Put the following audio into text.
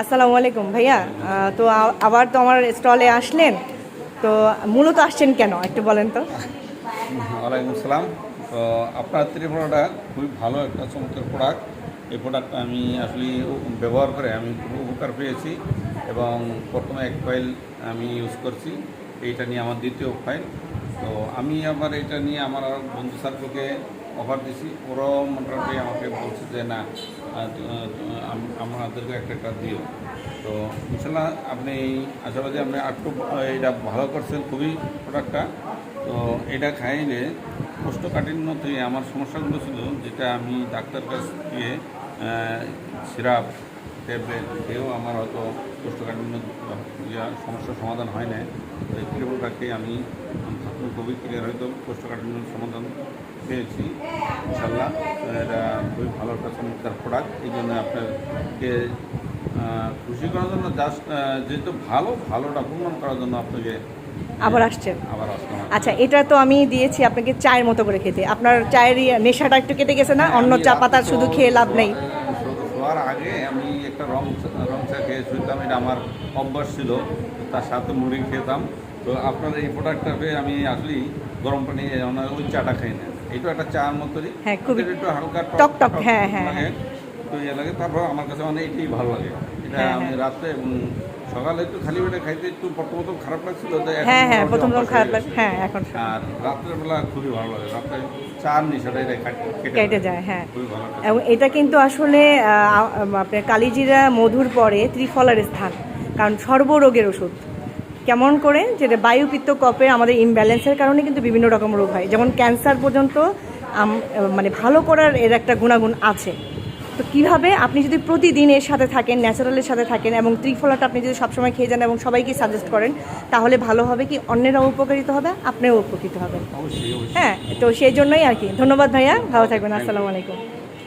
আসসালামু আলাইকুম, ভাইয়া। তো আবার তো আমার স্টলে আসলেন। তো মূলত আসছেন কেন, একটু বলেন তো? ওয়ালাইকুম আসসালাম। তো আপনার ত্রিপুরাটা খুবই ভালো একটা চমৎকার প্রোডাক্ট এই প্রোডাক্ট আমি আসলে ব্যবহার করে আমি খুব উপকার পেয়েছি এবং প্রথমে এক ফাইল আমি ইউজ করছি। এইটা নিয়ে আমার দ্বিতীয় ফাইল তো আমি আবার এটা নিয়ে আমার বন্ধু সার্কেলকে অফার দিছি, ওরাও মোটামুটি আমাকে বলছে যে, না আমাদেরকে একটা কাজ দিও। তো ইনশাল্লাহ আপনি আশাবাদী আপনি একটু এটা ভালো করছেন, খুবই প্রোডাক্টটা তো এটা খাইলে কোষ্ঠকাঠিন্য থেকে আমার সমস্যাগুলো ছিল, যেটা আমি ডাক্তার কাছ দিয়ে সিরাপ ট্যাবলেট খেয়েও আমার হয়তো কোষ্ঠকাঠিন্য ইয়া সমস্যার সমাধান হয় না তো এই ত্রিপুরাকে আমি খুবই ক্লিয়ার হয়তো কোষ্ঠকাঠিন্যর সমাধান পেয়েছি। ইনশাল্লাহ এটা খুবই ভালো একটা চমৎকার প্রোডাক্ট এই জন্য আপনাকে খুশি করার জন্য জাস্ট যেহেতু ভালো ভালোটা প্রমাণ করার জন্য আপনাকে আবার আসছেন আবার আচ্ছা এটা তো আমি দিয়েছি আপনাকে চায়ের মতো করে খেতে। আপনার চায়ের ইয়ে নেশাটা একটু কেটে গেছে না? অন্য চা পাতা শুধু খেয়ে লাভ নেই। শোয়ার আগে আমি একটা রং রং চা খেয়ে শুনতাম এটা আমার অভ্যাস ছিল তার সাথে মুড়ি খেতাম। তো আপনার এই প্রোডাক্টটা পেয়ে আমি আসলেই গরম পানি যেমন ওই চাটা খাই না। এটা একটা চার মতোই হ্যাঁ, একটু হালকা টক টক, হ্যাঁ, হ্যাঁ, তো ইয়ে লাগে তারপর আমার কাছে মানে এটাই ভালো লাগে। হ্যাঁ, হ্যাঁ। সকালে একটু খালি পেটে খাইতে একটু প্রথম প্রথম খারাপ লাগছিল হ্যাঁ হ্যাঁ প্রথম প্রথম খারাপ লাগে হ্যাঁ এখন আর রাত্রের বেলা খুবই ভালো লাগে। চার নিশাটাই কেটে যায়। হ্যাঁ। এবং এটা কিন্তু আসলে আপনার কালিজিরা মধুর পরে ত্রিফলার স্থান কারণ সর্বরোগের ওষুধ। কেমন করে? যেটা বায়ুপিত্ত কপের আমাদের ইমব্যালেন্সের কারণে কিন্তু বিভিন্ন রকম রোগ হয়। যেমন ক্যান্সার পর্যন্ত মানে ভালো করার এর একটা গুণাগুণ আছে। তো কীভাবে আপনি যদি প্রতিদিন এর সাথে থাকেন ন্যাচারালের সাথে থাকেন এবং ত্রিফলাটা আপনি যদি সবসময় খেয়ে যান এবং সবাইকে সাজেস্ট করেন তাহলে ভালো হবে কি অন্যেরাও উপকৃত হবে আপনিও উপকৃত হবেন। হ্যাঁ তো সেই জন্যই আর কি। ধন্যবাদ ভাইয়া ভালো থাকবেন আসসালামু আলাইকুম।